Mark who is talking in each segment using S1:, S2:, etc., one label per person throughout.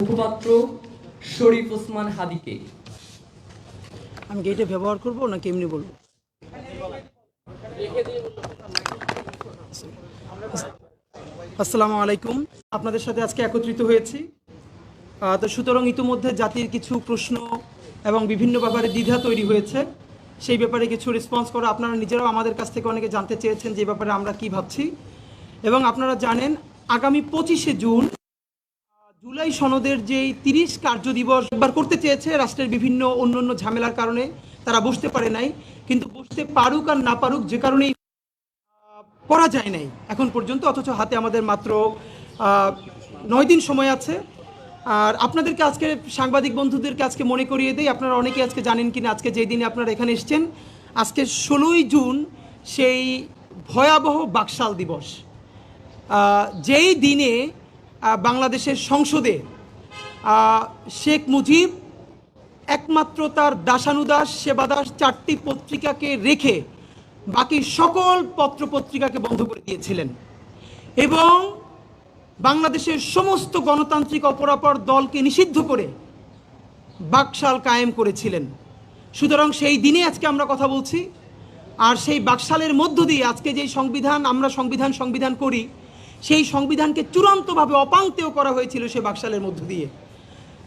S1: মুখপাত্র শরীফ ওসমান হাদিকে।
S2: আমি কি এটা ব্যবহার করব না কেমনি বলব? আসসালামু আলাইকুম। আপনাদের সাথে আজকে একত্রিত হয়েছি। তো সুতরাং ইতিমধ্যে জাতির কিছু প্রশ্ন এবং বিভিন্ন ব্যাপারে দ্বিধা তৈরি হয়েছে। সেই ব্যাপারে কিছু রেসপন্স করা আপনারা নিজেরাও আমাদের কাছ থেকে অনেকে জানতে চেয়েছেন যে ব্যাপারে আমরা কি ভাবছি। এবং আপনারা জানেন, আগামী পঁচিশে জুন জুলাই সনদের যেই তিরিশ কার্য দিবস একবার করতে চেয়েছে রাষ্ট্রের বিভিন্ন অন্য অন্য ঝামেলার কারণে, তারা বসতে পারে নাই, কিন্তু বসতে পারুক আর না পারুক যে কারণেই করা যায় নাই এখন পর্যন্ত, অথচ হাতে আমাদের মাত্র নয় দিন সময় আছে। আর আপনাদেরকে আজকে, সাংবাদিক বন্ধুদেরকে আজকে মনে করিয়ে দেই, আপনারা অনেকে আজকে জানেন কিনা, আজকে যেই দিনে আপনারা এখানে এসছেন, আজকে ষোলোই জুন সেই ভয়াবহ বাকশাল দিবস। যেই দিনে বাংলাদেশের সংসদে শেখ মুজিব একমাত্র তার দাসানুদাস সেবাদাস চারটি পত্রিকাকে রেখে বাকি সকল পত্রপত্রিকাকে বন্ধ করে দিয়েছিলেন। এবং বাংলাদেশের সমস্ত গণতান্ত্রিক অপরাপর দলকে নিষিদ্ধ করে বাকশাল কায়েম করেছিলেন। সুতরাং সেই দিনে আজকে আমরা কথা বলছি, আর সেই বাকশালের মধ্য দিয়ে আজকে যেই সংবিধান, আমরা সংবিধান সংবিধান করি সেই সংবিধানকে চূড়ান্তভাবে অপাঙ্ক্তেও করা হয়েছিল সেই বাকশালের মধ্য দিয়ে।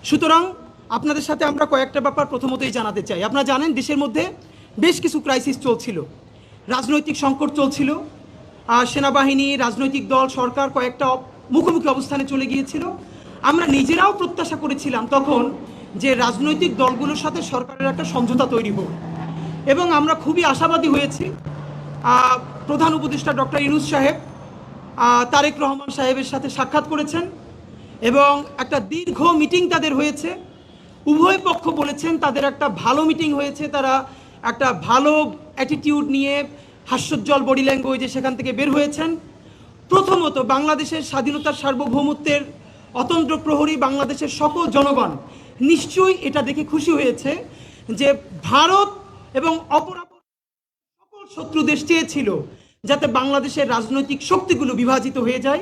S2: সুতরাং আপনাদের সাথে আমরা কয়েকটা ব্যাপার প্রথমতই জানাতে চাই। আপনারা জানেন দেশের মধ্যে বেশ কিছু ক্রাইসিস চলছিল। রাজনৈতিক সংকট চলছিল। সেনাবাহিনী, রাজনৈতিক দল, সরকার কয়েকটা মুখোমুখি অবস্থানে চলে গিয়েছিল। আমরা নিজেরাও প্রত্যাশা করেছিলাম তখন যে রাজনৈতিক দলগুলোর সাথে সরকারের একটা সমঝোতা তৈরি হোক। এবং আমরা খুবই আশাবাদী হয়েছি। প্রধান উপদেষ্টা ডক্টর ইনুস সাহেব তারেক রহমান সাহেবের সাথে সাক্ষাৎ করেছেন এবং একটা দীর্ঘ মিটিং তাদের হয়েছে। উভয় পক্ষ বলেছেন তাদের একটা ভালো মিটিং হয়েছে। তারা একটা ভালো অ্যাটিটিউড নিয়ে হাস্যোজ্জ্বল বডি ল্যাঙ্গুয়েজে সেখান থেকে বের হয়েছেন। প্রথমত বাংলাদেশের স্বাধীনতার সার্বভৌমত্বের অতন্ত্র প্রহরী বাংলাদেশের সকল জনগণ নিশ্চয়ই এটা দেখে খুশি হয়েছে যে ভারত এবং অপরাপর সকল শত্রু দেশ চেয়েছিল যাতে বাংলাদেশের রাজনৈতিক শক্তিগুলো বিভাজিত হয়ে যায়।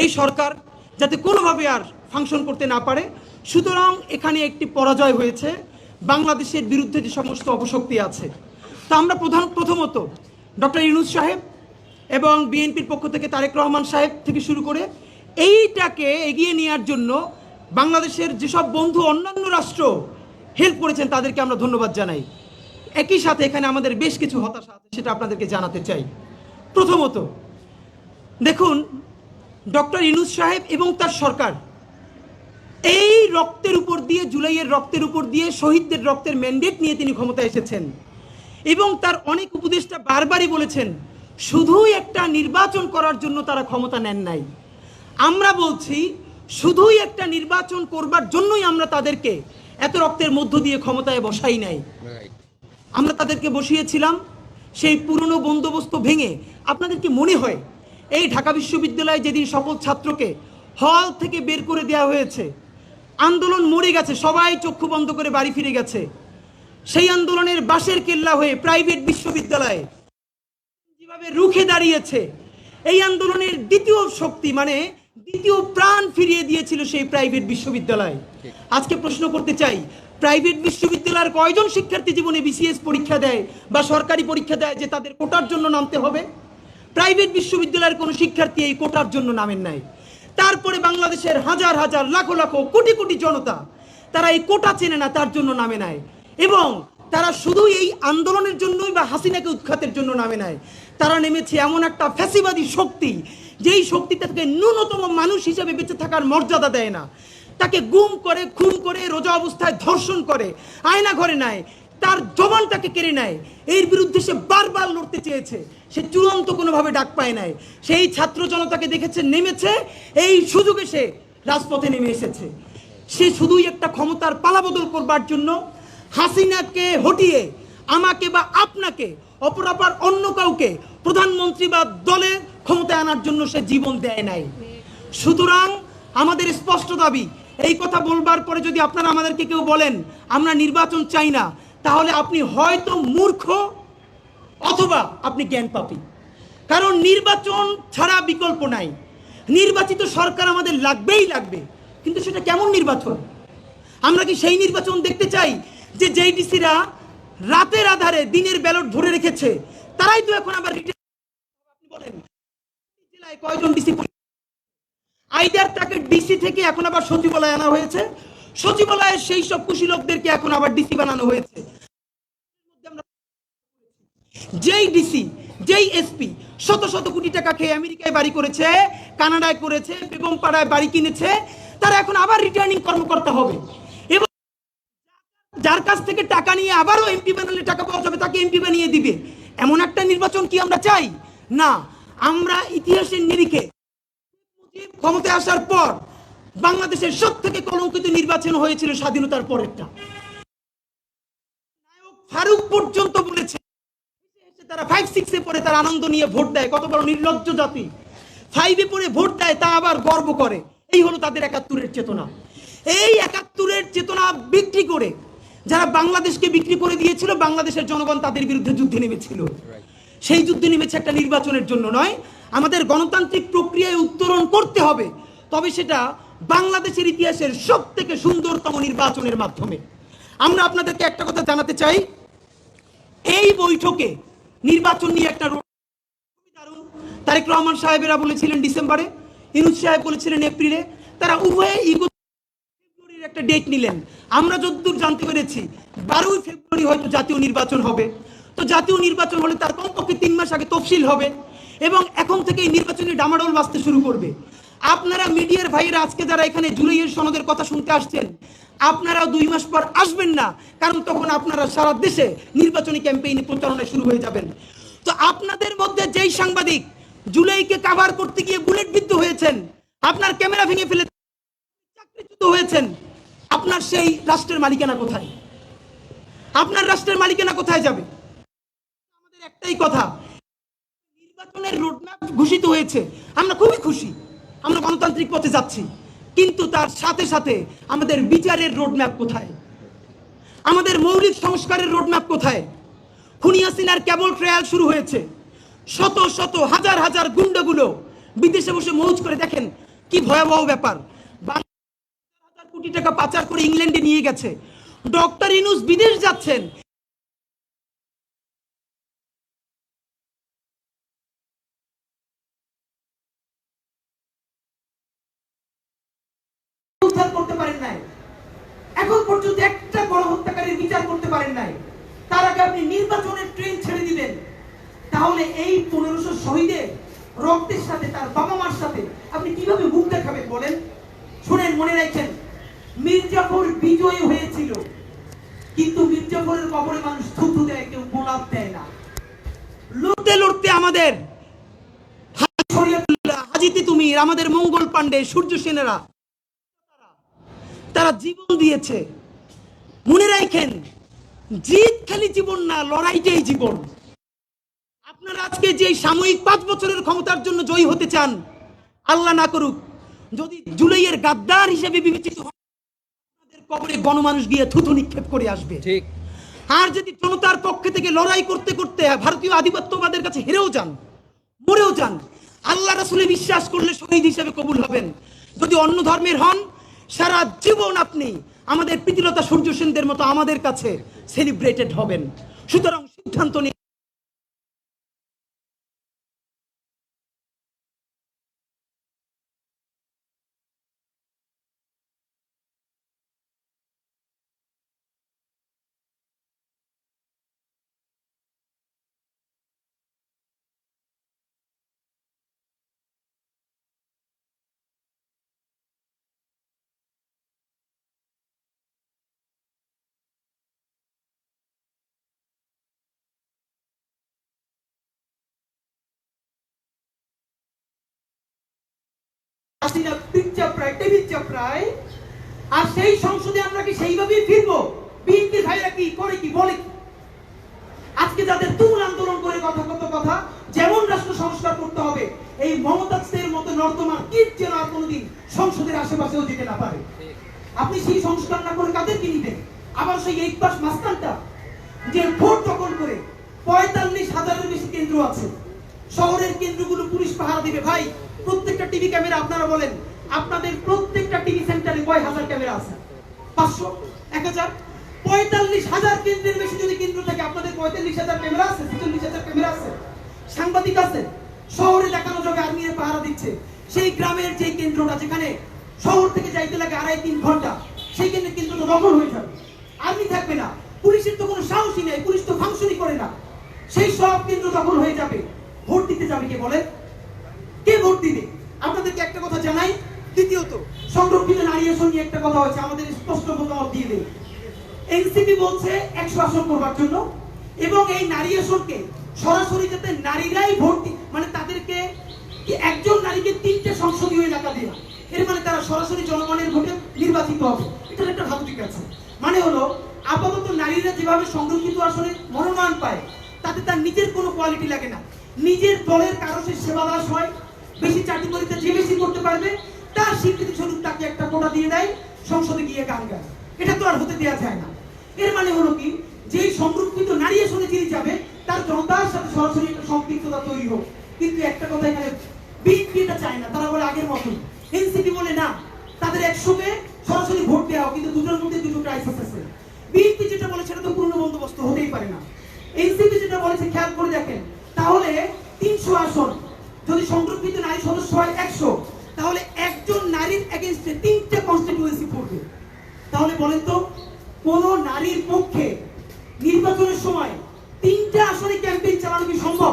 S2: এই সরকার যাতে কোনোভাবে আর ফাংশন করতে না পারে। সুতরাং এখানে একটি পরাজয় হয়েছে। বাংলাদেশের বিরুদ্ধে যে সমস্ত অপশক্তি আছে, তা আমরা প্রধান প্রথমত ডক্টর ইউনুস সাহেব এবং বিএনপির পক্ষ থেকে তারেক রহমান সাহেব থেকে শুরু করে এইটাকে এগিয়ে নেওয়ার জন্য বাংলাদেশের যেসব বন্ধু, অন্যান্য রাষ্ট্র হেল্প করেছেন, তাদেরকে আমরা ধন্যবাদ জানাই। একই সাথে এখানে আমাদের বেশ কিছু হতাশা আছে, সেটা আপনাদেরকে জানাতে চাই। প্রথমত দেখুন ডক্টর ইনুস সাহেব এবং তার সরকার এই রক্তের উপর দিয়ে জুলাইয়ের রক্তের উপর দিয়ে শহীদদের রক্তের ম্যান্ডেট নিয়ে তিনি ক্ষমতায় এসেছেন। এবং তার অনেক উপদেষ্টা বারবারই বলেছেন শুধুই একটা নির্বাচন করার জন্য তারা ক্ষমতা নেন নাই। আমরা বলছি শুধুই একটা নির্বাচন করবার জন্যই আমরা তাদেরকে এত রক্তের মধ্য দিয়ে ক্ষমতায় বসাই নাই। আমরা তাদেরকে বসিয়েছিলাম সেই পুরনো বন্দোবস্ত ভেঙে আপনাদের কি মনে হয় এই ঢাকা বিশ্ববিদ্যালয়ে যেদিন সকল ছাত্রকে হল থেকে বের করে দেওয়া হয়েছে, আন্দোলন মরে গেছে, সবাই চক্ষু বন্ধ করে বাড়ি ফিরে গেছে, সেই আন্দোলনের বাঁশের কেল্লা হয়ে প্রাইভেট বিশ্ববিদ্যালয়ে যেভাবে রুখে দাঁড়িয়েছে, এই আন্দোলনের দ্বিতীয় শক্তি মানে দ্বিতীয় প্রাণ ফিরিয়ে দিয়েছিল সেই প্রাইভেট বিশ্ববিদ্যালয়। আজকে প্রশ্ন করতে চাই, প্রাইভেট বিশ্ববিদ্যালয়ের কয়জন শিক্ষার্থী জীবনে বিসিএস পরীক্ষা দেয় বা সরকারি পরীক্ষা দেয় যে তাদের কোটার জন্য নামতে হবে? প্রাইভেট বিশ্ববিদ্যালয়ের কোনো শিক্ষার্থী এই কোটার জন্য নামেন নাই। তারপরে বাংলাদেশের হাজার হাজার, লাখো লাখো, কোটি কোটি জনতা তারা এই কোটা চেনে না, তার জন্য নামে নেয় এবং তারা শুধু এই আন্দোলনের জন্যই বা হাসিনাকে উৎখাতের জন্য নামে নেয় তারা নেমেছে এমন একটা ফ্যাসিবাদী শক্তি, যেই শক্তি তাকে ন্যূনতম মানুষ হিসেবে বেঁচে থাকার মর্যাদা দেয় না। তাকে গুম করে, খুন করে, রোজা অবস্থায় ধর্ষণ করে, আয়না ঘরে নেয় তার জবানটাকে কেড়ে নেয়। এর বিরুদ্ধে সে বারবার লড়তে চেয়েছে। সে চূড়ান্ত কোনোভাবে ডাক পায় নাই। সেই ছাত্র জনতাকে দেখেছে, নেমেছে। এই সুযোগে সে রাজপথে নেমে এসেছে। সে শুধুই একটা ক্ষমতার পালাবদল করবার জন্য হাসিনাকে হটিয়ে আমাকে বা আপনাকে অপরাপার অন্য কাউকে প্রধানমন্ত্রী বা দলে ক্ষমতায় আনার জন্য সে জীবন দেয় নাই। সুতরাং আমাদের স্পষ্ট দাবি, এই কথা বলবার পরে যদি আপনারা আমাদেরকে কেউ বলেন, আমরা নির্বাচন চাই না তাহলে আপনি হয়তো মূর্খ অথবা আপনি জ্ঞান পাপী। কারণ নির্বাচন ছাড়া বিকল্প নাই। নির্বাচিত সরকার আমাদের লাগবেই লাগবে। কিন্তু সেটা কেমন নির্বাচন? আমরা কি সেই নির্বাচন দেখতে চাই যে যেই ডিসিরা রাতের আধারে দিনের ব্যালট ধরে রেখেছে? তারাই তো এখন আবার বলেন কয়জন ডিসি আইদার তাকে ডিসি থেকে এখন আবার সচিবালয় আনা হয়েছে। সচিবালয়ের সেই সব কুশীলকদেরকে এখন আবার ডিসি বানানো হয়েছে। যেই ডিসি যেই এসপি শত শত কোটি টাকা খেয়ে আমেরিকায় বাড়ি করেছে, কানাডায় করেছে বেগম পাড়ায় বাড়ি কিনেছে, তারা এখন আবার রিটার্নিং কর্মকর্তা হবে। এবং যার কাছ থেকে টাকা নিয়ে আবারও এমপি বানালে টাকা পাওয়া যাবে, তাকে এমপি বানিয়ে দিবে। এমন একটা নির্বাচন কি আমরা চাই? না, আমরা ইতিহাসের নিরিখে ক্ষমতায় আসার পর বাংলাদেশের সব থেকে কলঙ্কিত নির্বাচন হয়েছিল স্বাধীনতার পরেরটা। ফারুক পর্যন্ত বলেছে তারা ফাইভ সিক্সে পরে তার আনন্দ নিয়ে ভোট দেয়। কত বড় নির্লজ্জ জাতি। ফাইভে পরে ভোট দেয়, তা আবার গর্ব করে। এই হলো তাদের একাত্তরের চেতনা। এই একাত্তরের চেতনা বিক্রি করে যারা বাংলাদেশকে বিক্রি করে দিয়েছিল, বাংলাদেশের জনগণ তাদের বিরুদ্ধে যুদ্ধে নেমেছিল। সেই যুদ্ধে নেমেছে একটা নির্বাচনের জন্য নয়, আমাদের গণতান্ত্রিক প্রক্রিয়ায় উত্তরণ করতে হবে। তবে সেটা বাংলাদেশের ইতিহাসের সব থেকে সুন্দরতম নির্বাচনের মাধ্যমে। আমরা আপনাদেরকে একটা কথা জানাতে চাই। এই বৈঠকে নির্বাচন নিয়ে একটা দারুণ। তারেক রহমান সাহেবেরা বলেছিলেন ডিসেম্বরে ইনুজ সাহেব বলেছিলেন এপ্রিলে। তারা উভয়ে ইগো একটা ডেট নিলেন। আমরা যতদূর জানতে পেরেছি, বারোই ফেব্রুয়ারি হয়তো জাতীয় নির্বাচন হবে। তো জাতীয় নির্বাচন হলে তার কমপক্ষে তিন মাস আগে তফসিল হবে এবং এখন থেকে এই নির্বাচনী ডামাডোল বাঁচতে শুরু করবে। আপনারা মিডিয়ার ভাইয়েরা আজকে যারা এখানে জুলাইয়ের সনদের কথা শুনতে আসছেন আপনারা দুই মাস পর আসবেন না, কারণ তখন আপনারা সারা দেশে নির্বাচনী ক্যাম্পেইনে প্রচারণা শুরু হয়ে যাবেন। তো আপনাদের মধ্যে যেই সাংবাদিক জুলাইকে কাভার করতে গিয়ে বুলেট বিদ্ধ হয়েছেন, আপনার ক্যামেরা ভেঙে ফেলে চাকরিচ্যুত হয়েছেন, আপনার সেই রাষ্ট্রের মালিকানা কোথায়? আপনার রাষ্ট্রের মালিকানা কোথায় যাবে? আমাদের একটাই কথা, নির্বাচনের রোডম্যাপ ঘোষিত হয়েছে। আমরা খুবই খুশি, আমরা গণতান্ত্রিক পথে যাচ্ছি। কিন্তু তার সাথে সাথে আমাদের বিচারের রোডম্যাপ কোথায়? আমাদের মৌলিক সংস্কারের রোডম্যাপ কোথায়? খুনি হাসিনার কেবল ট্রায়াল শুরু হয়েছে। শত শত, হাজার হাজার গুন্ডাগুলো বিদেশে বসে মৌজ করে দেখেন কি ভয়াবহ ব্যাপার। কোটি টাকা পাচার করে ইংল্যান্ডে নিয়ে গেছে। ডক্টর ইনুস বিদেশ যাচ্ছেন উদ্ধার করতে পারেন নাই এখন পর্যন্ত একটা গণহত্যাকারীর বিচার করতে পারেন নাই তার আগে আপনি নির্বাচনের ট্রেন ছেড়ে দিবেন তাহলে এই পনেরোশো শহীদের রক্তের সাথে তার বাবা মার সাথে আপনি কীভাবে মুখ দেখাবেন বলেন শুনেন মনে রাখেন মির্জাফর বিজয়ী হয়েছিল কিন্তু মির্জাফরের কবরে মানুষ থুতু দেয় কেউ গোলাপ দেয় না লড়তে লড়তে আমাদের হাজি শরীয়তুল্লাহ, হাজি আমাদের মঙ্গল পাণ্ডে সূর্য সেনেরা তারা জীবন দিয়েছে। মনে রাখেন জিত খালি জীবন না লড়াইটাই জীবন। আপনারা আজকে যে সাময়িক পাঁচ বছরের ক্ষমতার জন্য জয়ী হতে চান আল্লাহ না করুক যদি জুলাইয়ের গাদ্দার হিসেবে বিবেচিত আপনাদের কবরে গণমানুষ গিয়ে থুথু নিক্ষেপ করে আসবে।
S1: ঠিক।
S2: আর যদি জনতার পক্ষে থেকে লড়াই করতে করতে ভারতীয় আধিপত্যবাদের কাছে হেরেও যান মরেও যান আল্লাহ রাসুলে বিশ্বাস করলে শহীদ হিসেবে কবুল হবেন। যদি অন্য ধর্মের হন, সারা জীবন আপনি আমাদের প্রীতিলতা সূর্য সেনদের মতো আমাদের কাছে সেলিব্রেটেড হবেন। সুতরাং সিদ্ধান্ত নিন হাসিনা পিঠ চাপড়ায়, টেবিল চাপড়ায়। আর সেই সংসদে আমরা কি সেইভাবেই ফিরবো? বিএনপি ভাইরা কি করে কি, বলে কি? আজকে যাদের তুমুল আন্দোলন করে কথা, কত কথা, যেমন রাষ্ট্র সংস্কার করতে হবে, এই মমতাজদের মতো নর্দমা কীট যেন আর কোনোদিন সংসদের আশেপাশেও যেতে না পারে। আপনি সেই সংস্কার না করে কাদেরকে নিবেন? আবার সেই এইট পাস মাস্তানটা যে ভোট দখল করে পঁয়তাল্লিশ হাজারের বেশি কেন্দ্র আছে। শহরের কেন্দ্রগুলো পুলিশ পাহারা দিবে, ভাই। প্রত্যেকটা টিভি ক্যামেরা আপনারা বলেন, আপনাদের প্রত্যেকটা টিভি সেন্টারে কয় হাজার ক্যামেরা আছে? পাঁচশো? এক হাজার? পঁয়তাল্লিশ হাজার কেন্দ্রের বেশি যদি কেন্দ্র থাকে, আপনাদের পঁয়তাল্লিশ হাজার ক্যামেরা আছে, ছেচল্লিশ হাজার ক্যামেরা আছে। সাংবাদিক আছে, শহরে দেখানো যাবে আর্মির পাহারা দিচ্ছে। সেই গ্রামের যে কেন্দ্রটা যেখানে শহর থেকে যাইতে লাগে আড়াই তিন ঘণ্টা, সেই কেন্দ্রের কেন্দ্র তো দখল হয়ে যাবে। আর্মি থাকবে না, পুলিশের তো কোনো সাহসই নেই, পুলিশ তো ফাংশনই করে না। সেই সব কেন্দ্র দখল হয়ে যাবে। ভোট দিতে যাবে কে বলে কে ভোট দিবে? আপনাদেরকে একটা কথা জানাই, দ্বিতীয়ত, সংরক্ষিত নারী আসন নিয়ে একটা কথা হচ্ছে আমাদের স্পষ্ট মতামত দিয়ে দেয় এনসিপি বলছে একশো আসন করবার জন্য, এবং এই নারী আসনকে সরাসরি যাতে নারীরাই ভোট মানে তাদেরকে একজন নারীকে তিনটে সংসদীয় এলাকা দেওয়া এর মানে তারা সরাসরি জনগণের ভোটে নির্বাচিত হবে। এটার একটা ভালো দিক আছে। মানে হলো, আপাতত নারীরা যেভাবে সংরক্ষিত আসনে মনোনয়ন পায়, তাতে তার নিজের কোনো কোয়ালিটি লাগে না। নিজের দলের কারও সে সেবা দাস হয় বেশি চাকরি করিতে যে বেশি করতে পারবে, তার স্বীকৃতি স্বরূপ তাকে একটা কোটা দিয়ে দেয়, সংসদে গিয়ে গান গায়। এটা তো আর হতে দেওয়া যায় না। এর মানে হলো কি? যে সংরক্ষিত নারী আসনে যিনি যাবে, তার জনতার সাথে সরাসরি একটা সম্পৃক্ততা তৈরি হোক। কিন্তু একটা কথা এখানে বিএনপি এটা চায় না, তারা বলে আগের মতন এনসিপি বলে না, তাদের একসঙ্গে সরাসরি ভোট দেওয়া কিন্তু দুটোর মধ্যে দুটো ক্রাইসিস আছে। বিএনপি যেটা বলে সেটা তো পূর্ণ বন্দোবস্ত হতেই পারে না। এনসিপি যেটা বলেছে, খেয়াল করে দেখেন, তাহলে তিনশো আসন যদি সংরক্ষিত নারী সদস্য হয় একশো, তাহলে একজন নারীর এগেনস্টে তিনটে কনস্টিটিউয়েন্সি পড়বে। তাহলে বলেন তো, কোন নারীর পক্ষে নির্বাচনের সময় তিনটে আসনে ক্যাম্পেইন চালানো কি সম্ভব?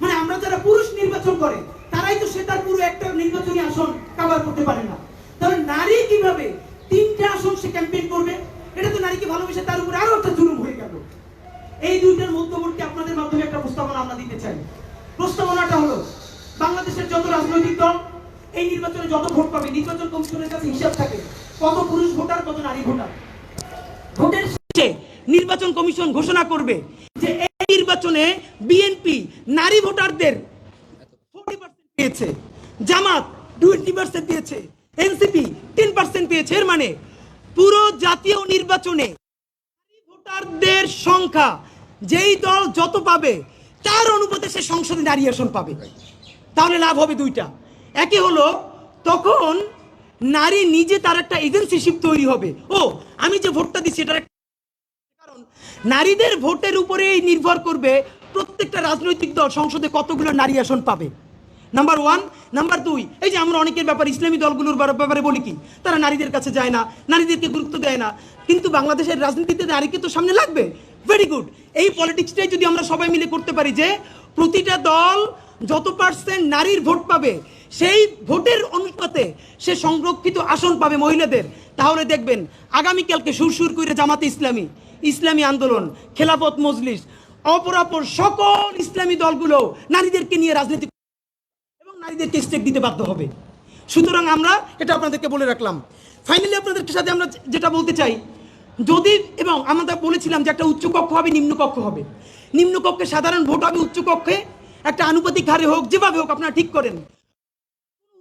S2: মানে আমরা যারা পুরুষ নির্বাচন করে, তারাই তো সে তার পুরো একটা নির্বাচনী আসন কভার করতে পারে না। তাহলে নারী কীভাবে তিনটে আসন সে ক্যাম্পেইন করবে? এটা তো নারীকে ভালোবেসে তার উপরে আরও একটা জুলুম হয়ে গেল। এই দুইটার মধ্যবর্তী আপনাদের মাধ্যমে একটা প্রস্তাবনা আমরা দিতে চাই। প্রস্তাবনাটা হলো, বাংলাদেশের যত রাজনৈতিক দল এই নির্বাচনে যত ভোট পাবে, নির্বাচন কমিশনের কাছে হিসাব থাকে কত পুরুষ ভোটার, কত নারী ভোটার। ভোটের শেষে নির্বাচন কমিশন ঘোষণা করবে যে এই নির্বাচনে বিএনপি নারী ভোটারদের 40% পেয়েছে, জামাত টোয়েন্টি পার্সেন্ট পেয়েছে এনসিপি টেন পার্সেন্ট পেয়েছে। এর মানে পুরো জাতীয় নির্বাচনে নারী ভোটারদের সংখ্যা, যেই দল যত পাবে তার অনুপাতে সে সংসদে নারী আসন পাবে। তাহলে লাভ হবে দুইটা। একে হলো, তখন নারী নিজে তার একটা এজেন্সিশিপ তৈরি হবে। ও, আমি যে ভোটটা দিচ্ছি এটার কারণ, নারীদের ভোটের উপরেই নির্ভর করবে প্রত্যেকটা রাজনৈতিক দল সংসদে কতগুলো নারী আসন পাবে। নাম্বার ওয়ান নাম্বার দুই এই যে আমরা অনেকের ব্যাপারে ইসলামী দলগুলোর ব্যাপারে বলি কি, তারা নারীদের কাছে যায় না, নারীদেরকে গুরুত্ব দেয় না। কিন্তু বাংলাদেশের রাজনীতিতে নারীকে তো সামনে লাগবে। ভেরি গুড এই পলিটিক্সটাই যদি আমরা সবাই মিলে করতে পারি যে প্রতিটা দল যত পার্সেন্ট নারীর ভোট পাবে, সেই ভোটের অনুপাতে সে সংরক্ষিত আসন পাবে মহিলাদের। তাহলে দেখবেন, আগামীকালকে সুরসুর করে জামাতে ইসলামী ইসলামী আন্দোলন, খেলাফত মজলিস, অপরাপর সকল ইসলামী দলগুলো নারীদেরকে নিয়ে রাজনীতি এবং নারীদেরকে স্টেক দিতে বাধ্য হবে। সুতরাং আমরা, এটা আপনাদেরকে বলে রাখলাম। ফাইনালি আপনাদের সাথে আমরা যেটা বলতে চাই যদি, এবং আমরা বলেছিলাম যে একটা উচ্চকক্ষ হবে নিম্নকক্ষ হবে। নিম্নকক্ষে সাধারণ ভোট হবে উচ্চকক্ষে একটা আনুপাতিক হারে হোক, যেভাবে হোক, আপনারা ঠিক করেন।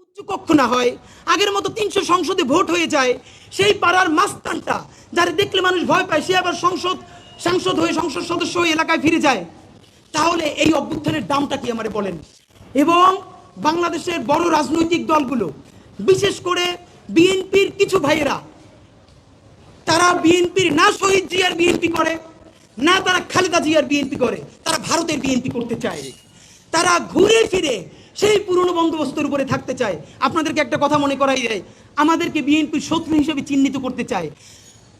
S2: উচ্চকক্ষ না হয়, আগের মতো তিনশো সংসদে ভোট হয়ে যায়, সেই পাড়ার মাস্তানটা যারা দেখলে মানুষ ভয় পায়, সে আবার সংসদ, সাংসদ হয়ে সংসদ সদস্য হয়ে এলাকায় ফিরে যায়। তাহলে এই অভ্যুত্থানের দামটা কি আমারে বলেন? এবং বাংলাদেশের বড় রাজনৈতিক দলগুলো, বিশেষ করে বিএনপির কিছু ভাইয়েরা তারা বিএনপির না শহীদ জিয়ার বিএনপি করে না তারা খালেদা জিয়ার বিএনপি করে তারা ভারতের বিএনপি করতে চায় তারা ঘুরে ফিরে সেই পুরনো বন্দোবস্তের উপরে থাকতে চায় আপনাদেরকে একটা কথা মনে করাই যায় আমাদেরকে বিএনপির শত্রু হিসেবে চিহ্নিত করতে চায়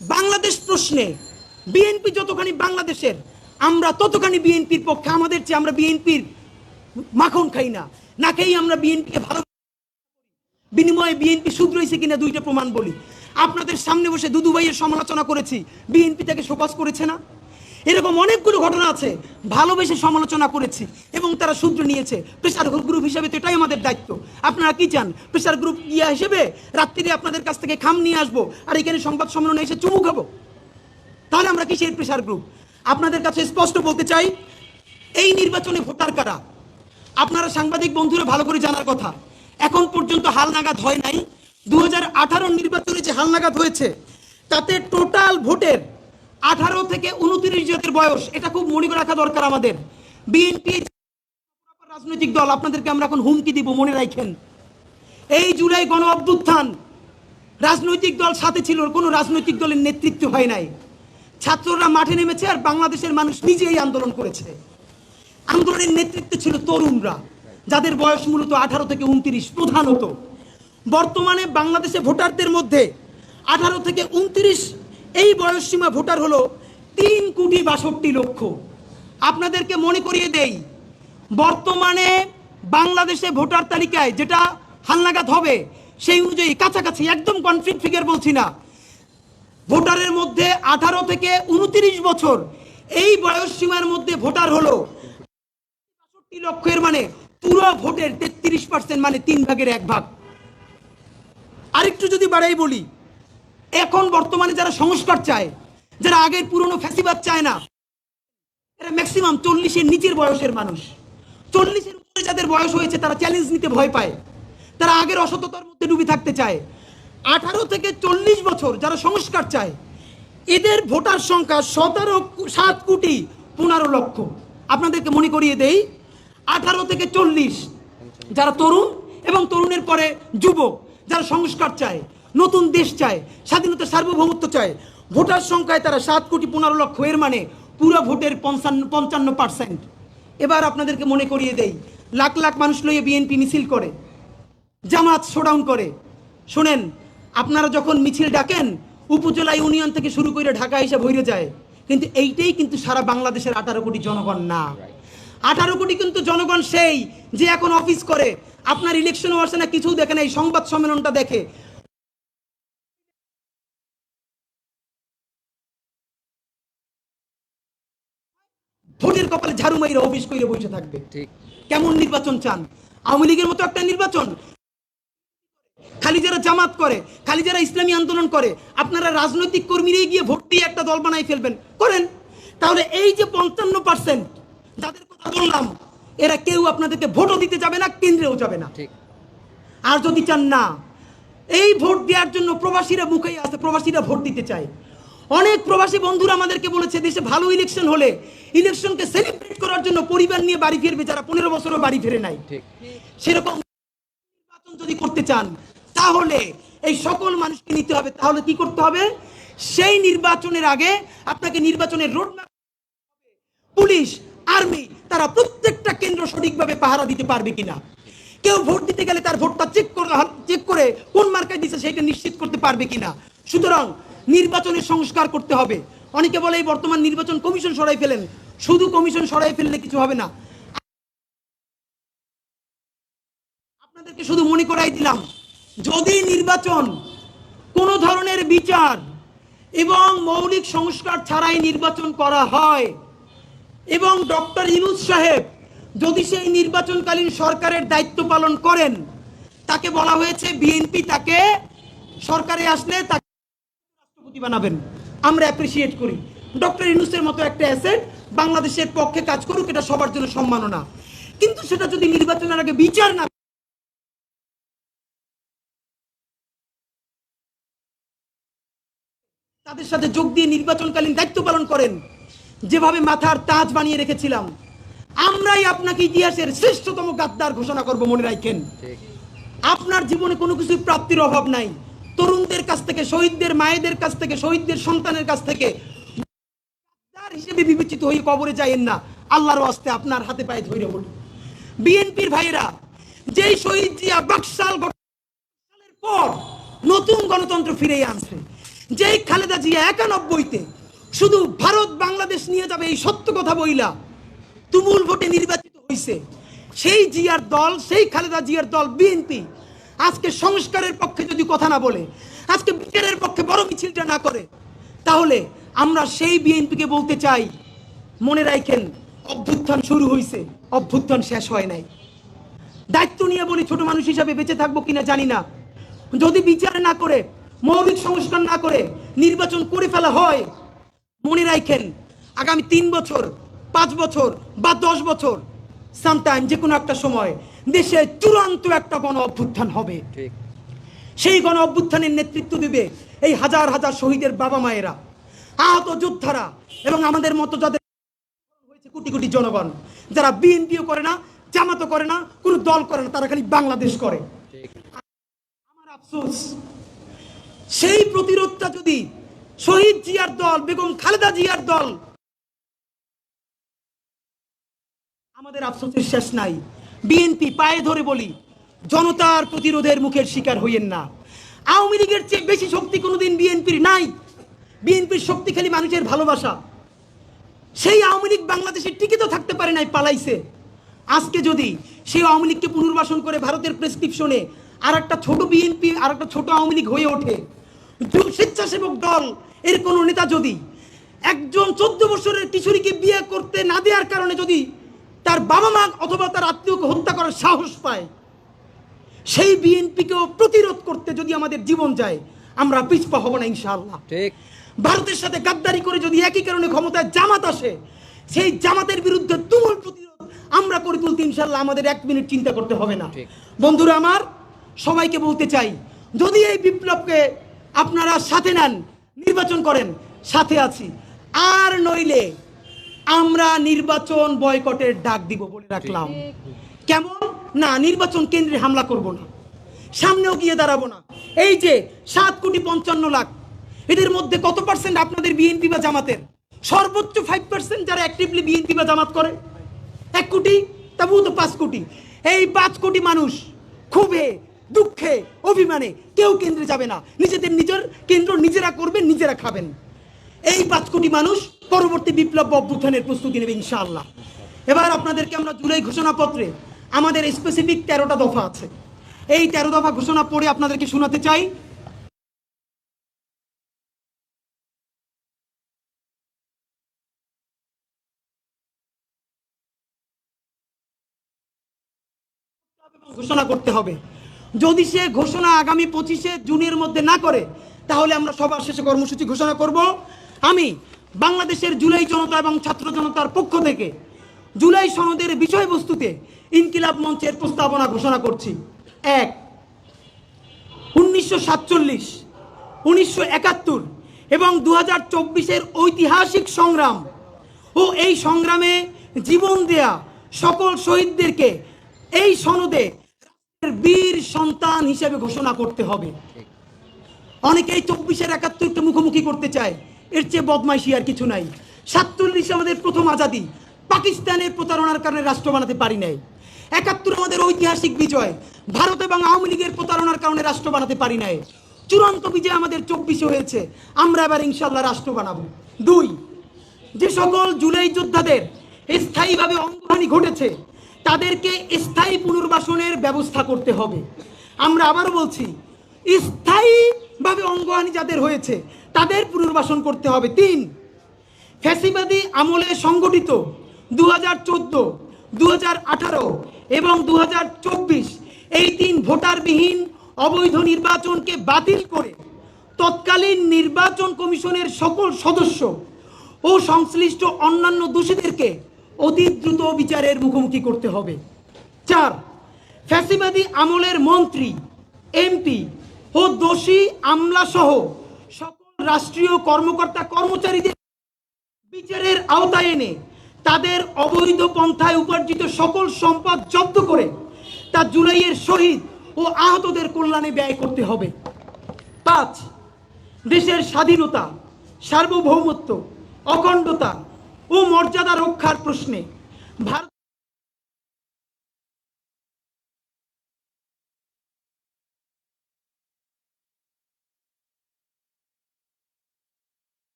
S2: বাংলাদেশ প্রশ্নে বিএনপি যতখানি বাংলাদেশের আমরা ততখানি বিএনপির পক্ষে আমাদের চেয়ে আমরা বিএনপির মাখন খাই না না খেয়েই আমরা বিএনপিকে ভালো বিনিময়ে বিএনপি শুধু রয়েছে কিনা দুইটা প্রমাণ বলি আপনাদের সামনে বসে দুদু ভাইয়ের সমালোচনা করেছি। বিএনপি তাকে শোকজ করেছে না? এরকম অনেকগুলো ঘটনা আছে। ভালোবেসে সমালোচনা করেছি এবং তারা সূত্র নিয়েছে। প্রেসার গ্রুপ হিসেবে তো এটাই আমাদের দায়িত্ব। আপনারা কি চান? প্রেশার গ্রুপ ইয়া হিসেবে রাত্রিরে আপনাদের কাছ থেকে খাম নিয়ে আসব আর এখানে সংবাদ সম্মেলনে এসে চুমু খাব? তাহলে আমরা কিসের প্রেশার গ্রুপ আপনাদের কাছে স্পষ্ট বলতে চাই, এই নির্বাচনে ভোটার কারা? আপনারা সাংবাদিক বন্ধুরা ভালো করে জানার কথা। এখন পর্যন্ত হালনাগাদ হয় নাই। দু হাজার আঠারো নির্বাচনে যে হালনাগাদ হয়েছে, তাতে টোটাল ভোটের আঠারো থেকে উনত্রিশ জাতের বয়স, এটা খুব মনে রাখা দরকার আমাদের। বিএনপি রাজনৈতিক দল, আপনাদেরকে আমরা এখন হুমকি দিব, মনে রাখেন। এই জুলাই গণ অভ্যুত্থান রাজনৈতিক দল সাথে ছিল, কোনো রাজনৈতিক দলের নেতৃত্ব হয় নাই। ছাত্ররা মাঠে নেমেছে আর বাংলাদেশের মানুষ নিজেই আন্দোলন করেছে। আন্দোলনের নেতৃত্বে ছিল তরুণরা, যাদের বয়স মূলত আঠারো থেকে উনত্রিশ, প্রধানত। বর্তমানে বাংলাদেশে ভোটারদের মধ্যে আঠারো থেকে উনত্রিশ এই বয়স সীমা ভোটার হলো তিন কোটি বাষট্টি লক্ষ। আপনাদেরকে মনে করিয়ে দেই, বর্তমানে বাংলাদেশে ভোটার তালিকায় যেটা হালনাগাদ হবে সেই অনুযায়ী কাছাকাছি, একদম কনফ্লিক্ট ফিগার বলছি না। ভোটারের মধ্যে আঠারো থেকে উনত্রিশ বছর এই বয়স সীমার মধ্যে ভোটার হলো বাষট্টি লক্ষের মানে পুরো ভোটের তেত্রিশ পার্সেন্ট মানে তিন ভাগের এক ভাগ। আরেকটু যদি বাড়াই বলি, এখন বর্তমানে যারা সংস্কার চায়, যারা আগের পুরনো ফ্যাসিবাদ চায় না, এরা ম্যাক্সিমাম চল্লিশের নিচের বয়সের মানুষ। চল্লিশের উপরে যাদের বয়স হয়েছে, তারা চ্যালেঞ্জ নিতে ভয় পায়। তারা আগের অসততার মধ্যে ডুবে থাকতে চায়। আঠারো থেকে চল্লিশ বছর যারা সংস্কার চায়, এদের ভোটার সংখ্যা সতেরো সাত কোটি পনেরো লক্ষ। আপনাদেরকে মনে করিয়ে দেই, আঠারো থেকে চল্লিশ যারা তরুণ এবং তরুণের পরে যুবক যারা সংস্কার চায়, নতুন দেশ চায়, স্বাধীনতা সার্বভৌমত্ব চায়। ভোটার সংখ্যায় তারা সাত কোটি পনেরো লক্ষ এর মানে পুরো ভোটের পঞ্চান্ন পঞ্চান্ন পার্সেন্ট। এবার আপনাদেরকে মনে করিয়ে দেই, লাখ লাখ মানুষ লইয়ে বিএনপি মিছিল করে, জামাত শোডাউন করে। শোনেন, আপনারা যখন মিছিল ডাকেন, উপজেলা ইউনিয়ন থেকে শুরু করে ঢাকা এসে ভৈরে যায়। কিন্তু এইটাই কিন্তু সারা বাংলাদেশের আঠারো কোটি জনগণ না। আঠারো কোটি কিন্তু জনগণ সেই যে এখন অফিস করে আপনার ইলেকশন হওয়ার না কিছু দেখে না এই সংবাদ সম্মেলনটা দেখে। ভোটের কপালে ঝাড়ু মাইরা অফিস করে বসে থাকবে। কেমন নির্বাচন চান? আওয়ামী লীগের মতো একটা নির্বাচন। খালি যারা জামাত করে খালি যারা ইসলামী আন্দোলন করে আপনারা রাজনৈতিক কর্মীরাই গিয়ে ভোট দিয়ে একটা দল বানাই ফেলবেন। করেন। তাহলে এই যে পঞ্চান্ন পার্সেন্ট যাদের কথা বললাম এরা কেউ আপনাদেরকে ভোটও দিতে যাবে না কেন্দ্রেও যাবে না।
S1: ঠিক।
S2: আর যদি চান না এই ভোট দেওয়ার জন্য প্রবাসীরা মুখেই আছে প্রবাসীরা ভোট দিতে চায়। অনেক প্রবাসী বন্ধুরা আমাদেরকে বলেছে দেশে ভালো ইলেকশন হলে ইলেকশনকে সেলিব্রেট করার জন্য পরিবার নিয়ে বাড়ি ফিরবে যারা পনেরো বছরও বাড়ি ফিরে নাই।
S1: ঠিক।
S2: সেরকম নির্বাচন যদি করতে চান তাহলে এই সকল মানুষকে নিতে হবে। তাহলে কি করতে হবে? সেই নির্বাচনের আগে আপনাকে নির্বাচনের রোডম্যাপ পুলিশ আর্মি, তারা প্রত্যেকটা কেন্দ্র সঠিকভাবে পাহারা দিতে পারবে কিনা? কেউ ভোট দিতে গেলে তার ভোটটা চেক চেক করে কোন মার্কায় দিচ্ছে সেটা নিশ্চিত করতে পারবে কিনা? সুতরাং নির্বাচনের সংস্কার করতে হবে। অনেকে বলে এই বর্তমান নির্বাচন কমিশন সরাই ফেলেন। শুধু কমিশন সরাই ফেললে কিছু হবে না। আপনাদেরকে শুধু মনে করাই দিলাম, যদি নির্বাচন কোনো ধরনের বিচার এবং মৌলিক সংস্কার ছাড়াই নির্বাচন করা হয় এবং ডক্টর ইনুস সাহেব, যদি সেই নির্বাচনকালীন সরকারের দায়িত্ব পালন করেন, তাকে বলা হয়েছে বিএনপি তাকে সরকারে আসলে তাকে রাষ্ট্রপতি বানাবেন। আমরা অ্যাপ্রিসিয়েট করি। ডক্টর ইনুসের মতো একটা অ্যাসেট বাংলাদেশের পক্ষে কাজ করুক, এটা সবার জন্য সম্মাননা। কিন্তু সেটা যদি নির্বাচনের আগে বিচার না তাদের সাথে যোগ দিয়ে নির্বাচনকালীন দায়িত্ব পালন করেন যেভাবে মাথার তাজ বানিয়ে রেখেছিলাম আমরাই আপনাকে ইতিহাসের শ্রেষ্ঠতম গাদ্দার ঘোষণা করব মনে রাখেন। আপনার জীবনে কোনো কিছু প্রাপ্তির অভাব নাই। তরুণদের কাছ থেকে শহীদদের মায়েদের কাছ থেকে শহীদদের সন্তানের কাছ থেকে হিসেবে বিবেচিত হয়ে কবরে যাইয়েন না। আল্লাহর আস্তে আপনার হাতে পায়ে ধরে বলি বিএনপির ভাইয়েরা যেই শহীদ জিয়া বাকশাল সালের পর নতুন গণতন্ত্র ফিরে আনছে যেই খালেদা জিয়া একানব্বইতে শুধু ভারত বাংলাদেশ নিয়ে যাবে, এই সত্য কথা বইলা। তুমুল ভোটে নির্বাচিত হয়েছে সেই জিয়ার দল, সেই খালেদা জিয়ার দল, বিএনপি। আজকে সংস্কারের পক্ষে যদি কথা না বলে, আজকে বিচারের পক্ষে বড় মিছিলটা না করে, তাহলে আমরা সেই বিএনপিকে বলতে চাই, মনে রাখেন, অভ্যুত্থান শুরু হয়েছে অভ্যুত্থান শেষ হয় নাই। দায়িত্ব নিয়ে বলি, ছোট মানুষ হিসাবে বেঁচে থাকব কিনা জানি না। যদি বিচার না করে, মৌলিক সংস্কার না করে, নির্বাচন করে ফেলা হয় মনে রাখেন আগামী তিন বছর পাঁচ বছর বা দশ বছর সামটাইম যে কোনো একটা সময় দেশে চূড়ান্ত একটা গণ অভ্যুত্থান হবে। সেই গণ অভ্যুত্থানের নেতৃত্ব দেবে এই হাজার হাজার শহীদের বাবা মায়েরা আহত যোদ্ধারা এবং আমাদের মতো যাদের হয়েছে কোটি কোটি জনগণ যারা বিএনপিও করে না জামাতও করে না কোনো দল করে না তারা খালি বাংলাদেশ করে।
S1: ঠিক।
S2: আফসোস সেই প্রতিরোধটা যদি শহীদ জিয়ার দল, বেগম খালেদা জিয়ার দল। আমাদের আফসোসের শেষ নাই। বিএনপি পায়ে ধরে বলি, জনতার প্রতিরোধের মুখের শিকার হইয়েন না। আওয়ামী লীগের চেয়ে বেশি শক্তি কোনোদিন বিএনপির নাই। বিএনপির শক্তি খালি মানুষের ভালোবাসা। সেই আওয়ামী লীগ বাংলাদেশে টিকিত থাকতে পারে নাই, পালাইছে। আজকে যদি সেই আওয়ামী লীগকে পুনর্বাসন করে ভারতের প্রেসক্রিপশনে আর একটা ছোট বিএনপি আর একটা ছোট আওয়ামী লীগ হয়ে ওঠে স্বেচ্ছাসেবক দল এর কোনো নেতা যদি একজন চোদ্দ বছরের কিশোরীকে বিয়ে করতে না দেওয়ার কারণে যদি তার বাবা মা অথবা তার আত্মীয়কে হত্যা করার সাহস পায় সেই বিএনপিকেও প্রতিরোধ করতে যদি আমাদের জীবন যায় আমরা পিছপা হব না ইনশাআল্লাহ।
S1: ঠিক।
S2: ভারতের সাথে গাদ্দারি করে যদি একই কারণে ক্ষমতায় জামাত আসে সেই জামাতের বিরুদ্ধে তুমুল প্রতিরোধ আমরা করে তুলতে ইনশাল্লাহ আমাদের এক মিনিট চিন্তা করতে হবে না। বন্ধুরা আমার সবাইকে বলতে চাই যদি এই বিপ্লবকে আপনারা সাথে নেন নির্বাচন করেন, সাথে আছি। আর নইলে আমরা নির্বাচন বয়কটের ডাক দিব বলে রাখলাম। কেমন? না, নির্বাচন কেন্দ্রে হামলা করব না। সামনেও গিয়ে দাঁড়াবো না। এই যে সাত কোটি পঞ্চান্ন লাখ, এদের মধ্যে কত পার্সেন্ট আপনাদের বিএনপি বা জামাতের? সর্বোচ্চ ফাইভ পার্সেন্ট যারা অ্যাক্টিভলি বিএনপি বা জামাত করে। এক কোটি তবু তো পাঁচ কোটি। এই পাঁচ কোটি মানুষ ক্ষোভে দুঃখে, অভিমানে কেউ কেন্দ্রে যাবে না। নিজেদের নিজের কেন্দ্র নিজেরা করবেন, নিজেরা খাবেন। এই পাঁচ কোটি মানুষ পরবর্তী বিপ্লব অভ্যুত্থানের প্রস্তুতি নেবে ইনশাআল্লাহ। এবার আপনাদেরকে আমরা জুলাই ঘোষণাপত্রে আমাদের স্পেসিফিক তেরোটা দফা আছে। এই তেরো দফা ঘোষণা পড়ে আপনাদেরকে শোনাতে চাই। ঘোষণা করতে হবে। যদি সে ঘোষণা আগামী পঁচিশে জুনের মধ্যে না করে, তাহলে আমরা সবার শেষে কর্মসূচি ঘোষণা করব। আমি বাংলাদেশের জুলাই জনতা এবং ছাত্র জনতার পক্ষ থেকে জুলাই সনদের বিষয়বস্তুতে ইনকিলাব মঞ্চের প্রস্তাবনা ঘোষণা করছি। এক, উনিশশো সাতচল্লিশ, উনিশশো একাত্তর এবং দু হাজার চব্বিশের ঐতিহাসিক সংগ্রাম ও এই সংগ্রামে জীবন দেয়া সকল শহীদদেরকে এই সনদে বীর সন্তান হিসেবে ঘোষণা করতে হবে। অনেকেই চব্বিশের একাত্তরকে মুখোমুখি করতে চায়। এর চেয়ে বদমাইশি আর কিছু নাই। সাতচল্লিশ আমাদের প্রথম আজাদি। পাকিস্তানের প্রতারণার কারণে রাষ্ট্র বানাতে পারি নাই। একাত্তর আমাদের ঐতিহাসিক বিজয়। ভারত এবং আওয়ামী লীগের প্রতারণার কারণে রাষ্ট্র বানাতে পারি নাই। চূড়ান্ত বিজয় আমাদের চব্বিশে হয়েছে। আমরা এবার ইনশাল্লাহ রাষ্ট্র বানাবো। দুই, যে সকল জুলাই যোদ্ধাদের স্থায়ীভাবে অঙ্গহানি ঘটেছে তাদেরকে স্থায়ী পুনর্বাসনের ব্যবস্থা করতে হবে। আমরা আবারও বলছি, স্থায়ীভাবে অঙ্গহানি যাদের হয়েছে, তাদের পুনর্বাসন করতে হবে। তিন, ফ্যাসিবাদী আমলে সংগঠিত দু হাজার চোদ্দ দু এবং দু হাজার চব্বিশ এই তিন ভোটারবিহীন অবৈধ নির্বাচনকে বাতিল করে তৎকালীন নির্বাচন কমিশনের সকল সদস্য ও সংশ্লিষ্ট অন্যান্য দোষীদেরকে অতি দ্রুত বিচারের মুখোমুখি করতে হবে। চার, ফ্যাসিবাদী আমলের মন্ত্রী, এমপি ও দোষী আমলাসহ সকল রাষ্ট্রীয় কর্মকর্তা কর্মচারীদের বিচারের আওতায় এনে তাদের অবৈধ পন্থায় উপার্জিত সকল সম্পদ জব্দ করে তা জুলাইয়ের শহীদ ও আহতদের কল্যাণে ব্যয় করতে হবে। পাঁচ, দেশের স্বাধীনতা, সার্বভৌমত্ব, অখণ্ডতা ও মর্যাদা রক্ষার প্রশ্নে ভারত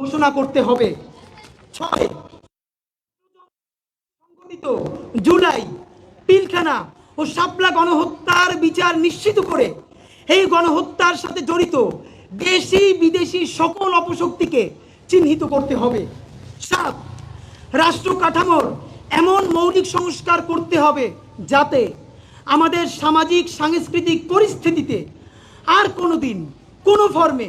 S2: ঘোষণা করতে হবে। ছয় জুলাই পিলখানা ও শাপলা গণহত্যার বিচার নিশ্চিত করে এই গণহত্যার সাথে জড়িত দেশি বিদেশি সকল অপশক্তিকে চিহ্নিত করতে হবে। সাত, রাষ্ট্র কাঠামোর এমন মৌলিক সংস্কার করতে হবে যাতে আমাদের সামাজিক, সাংস্কৃতিক পরিস্থিতিতে আর কোনো দিন কোনো ফর্মে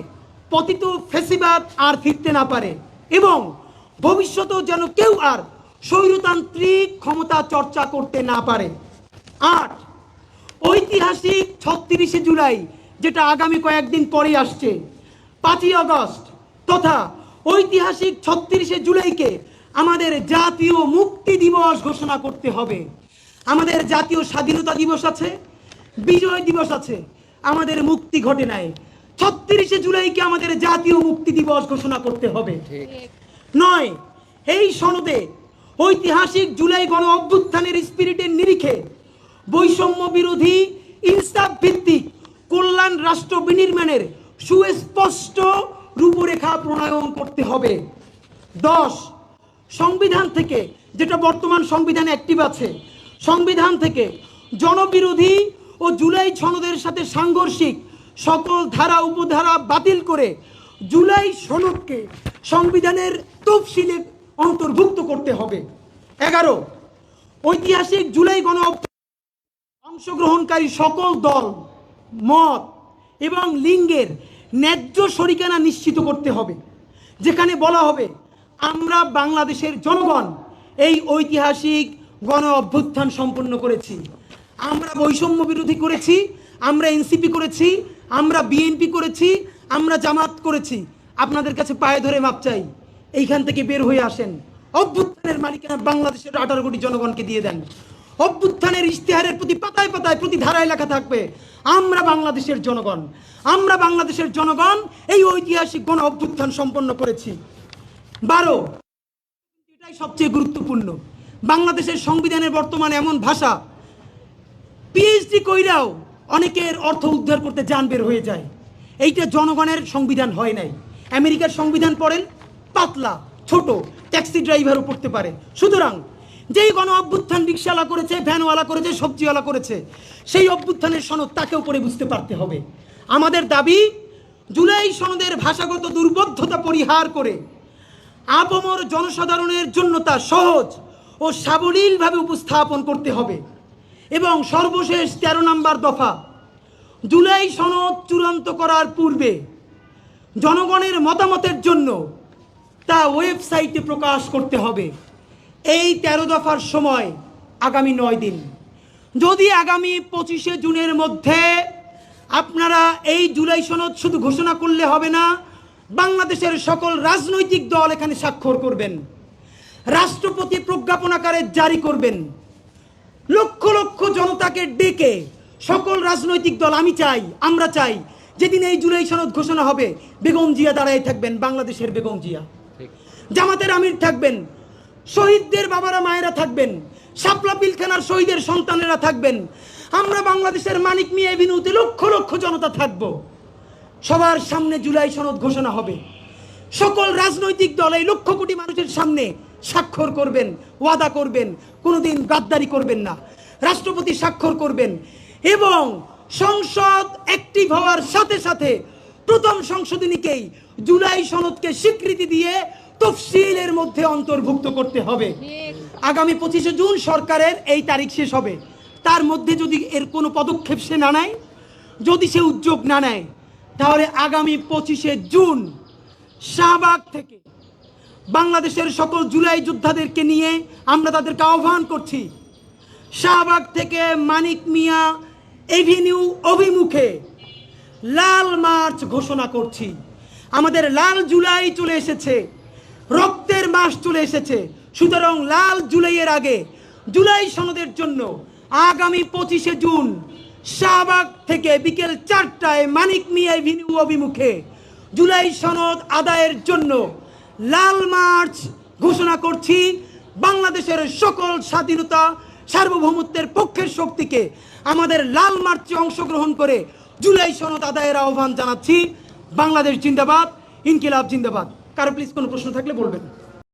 S2: পতিত ফেসিবাদ আর ফিরতে না পারে এবং ভবিষ্যতেও যেন কেউ আর স্বৈরতান্ত্রিক ক্ষমতা চর্চা করতে না পারে। আট, ঐতিহাসিক ছত্রিশে জুলাই, যেটা আগামী কয়েকদিন পরে আসছে, পাঁচই আগস্ট, তথা ঐতিহাসিক ছত্রিশে জুলাইকে আমাদের জাতীয় মুক্তি দিবস ঘোষণা করতে হবে। আমাদের জাতীয় স্বাধীনতা দিবস আছে, বিজয় দিবস আছে, আমাদের মুক্তি ঘটে নাই। ছত্রিশে জুলাইকে আমাদের জাতীয় মুক্তি দিবস ঘোষণা করতে হবে। নয়, এই সনদে ঐতিহাসিক জুলাই গণ অভ্যুত্থানের স্পিরিটের নিরিখে বৈষম্য বিরোধী, ইনসাফ ভিত্তিক কল্যাণ রাষ্ট্র বিনির্মাণের সুস্পষ্ট রূপরেখা প্রণয়ন করতে হবে। দশ, সংবিধান থেকে, যেটা বর্তমান সংবিধানে অ্যাক্টিভ আছে, সংবিধান থেকে জনবিরোধী ও জুলাই সনদের সাথে সাংঘর্ষিক সকল ধারা, উপধারা বাতিল করে জুলাই সনদকে সংবিধানের তফসিলে অন্তর্ভুক্ত করতে হবে। এগারো, ঐতিহাসিক জুলাই গণ অংশগ্রহণকারী সকল দল, মত এবং লিঙ্গের ন্যায্য শরিকানা নিশ্চিত করতে হবে। যেখানে বলা হবে, আমরা বাংলাদেশের জনগণ এই ঐতিহাসিক গণ অভ্যুত্থান সম্পন্ন করেছি। আমরা বৈষম্য বিরোধী করেছি, আমরা এনসিপি করেছি, আমরা বিএনপি করেছি, আমরা জামাত করেছি। আপনাদের কাছে পায়ে ধরে মাপ চাই। এইখান থেকে বের হয়ে আসেন। অভ্যুত্থানের মালিকানা বাংলাদেশের আঠারো কোটি জনগণকে দিয়ে দেন। অভ্যুত্থানের ইশতেহারের প্রতি পাতায় পাতায় প্রতি ধারায় লেখা থাকবে, আমরা বাংলাদেশের জনগণ, আমরা বাংলাদেশের জনগণ, এই ঐতিহাসিক গণ অভ্যুত্থান সম্পন্ন করেছি। বারো, এটাই সবচেয়ে গুরুত্বপূর্ণ। বাংলাদেশের সংবিধানের বর্তমানে এমন ভাষা পিএইচডি কইরাও অনেকের অর্থ উদ্ধার করতে যান বের হয়ে যায়। এইটা জনগণের সংবিধান হয় নাই। আমেরিকার সংবিধান পড়েন, পাতলা, ছোট, ট্যাক্সি ড্রাইভারও পড়তে পারে সুতরাং যেই গণ অভ্যুত্থান রিক্সাওয়ালা করেছে, ভ্যানওয়ালা করেছে, সবজিওয়ালা করেছে, সেই অভ্যুত্থানের সনদ তাকেও পড়ে বুঝতে পারতে হবে। আমাদের দাবি, জুলাই সনদের ভাষাগত দুর্বোধ্যতা পরিহার করে আপমর জনসাধারণের জন্য তা সহজ ও সাবলীলভাবে উপস্থাপন করতে হবে। এবং সর্বশেষ তেরো নম্বর দফা, জুলাই সনদ চূড়ান্ত করার পূর্বে জনগণের মতামতের জন্য তা ওয়েবসাইটে প্রকাশ করতে হবে। এই তেরো দফার সময় আগামী নয় দিন। যদি আগামী পঁচিশে জুনের মধ্যে আপনারা এই জুলাই সনদ শুধু ঘোষণা করলে হবে না বাংলাদেশের সকল রাজনৈতিক দল এখানে স্বাক্ষর করবেন। রাষ্ট্রপতি প্রজ্ঞাপন আকারে জারি করবেন। লক্ষ লক্ষ জনতাকে ডেকে সকল রাজনৈতিক দল আমি চাই আমরা চাই যেদিন এই জুলাই সনদ ঘোষণা হবে বেগম জিয়া দাঁড়ায় থাকবেন বাংলাদেশের বেগম জিয়া। জামাতের আমির থাকবেন শহীদদের বাবারা, মায়েরা থাকবেন। শাপলা পিলখানার শহীদের সন্তানেরা থাকবেন। আমরা বাংলাদেশের মানিক মিয়া এভিনিউতে লক্ষ লক্ষ জনতা থাকব। সবার সামনে জুলাই সনদ ঘোষণা হবে। সকল রাজনৈতিক দল এই লক্ষ কোটি মানুষের সামনে স্বাক্ষর করবেন, ওয়াদা করবেন, কোনোদিন গাদ্দারি করবেন না। রাষ্ট্রপতি স্বাক্ষর করবেন এবং সংসদ অ্যাক্টিভ হওয়ার সাথে সাথে প্রথম সংশোধনীকেই জুলাই সনদকে স্বীকৃতি দিয়ে তফসিলের মধ্যে অন্তর্ভুক্ত করতে হবে। আগামী পঁচিশে জুন সরকারের এই তারিখ শেষ হবে। তার মধ্যে যদি এর কোনো পদক্ষেপ সে না নেয় যদি সে উদ্যোগ না নেয় তাহলে আগামী পঁচিশে জুন শাহবাগ থেকে বাংলাদেশের সকল জুলাই যোদ্ধাদেরকে নিয়ে আমরা তাদেরকে আহ্বান করছি শাহবাগ থেকে মানিক মিয়া এভিনিউ অভিমুখে লাল মার্চ ঘোষণা করছি। আমাদের লাল জুলাই চলে এসেছে। রক্তের মাস চলে এসেছে। সুতরাং লাল জুলাইয়ের আগে, জুলাই সনদের জন্য আগামী পঁচিশে জুন, শাহবাগ থেকে বিকেল চারটায় মানিক মিয়া এভিনিউ অভিমুখে জুলাই সনদ আদায়ের জন্য লাল মার্চ ঘোষণা করছি। বাংলাদেশের সকল স্বাধীনতা, সার্বভৌমত্বের পক্ষের শক্তিকে আমাদের লাল মার্চে অংশগ্রহণ করে জুলাই সনদ আদায়ের আহ্বান জানাচ্ছি। বাংলাদেশ জিন্দাবাদ, ইনকিলাব জিন্দাবাদ। কারও প্লিজ কোনো প্রশ্ন থাকলে বলবেন।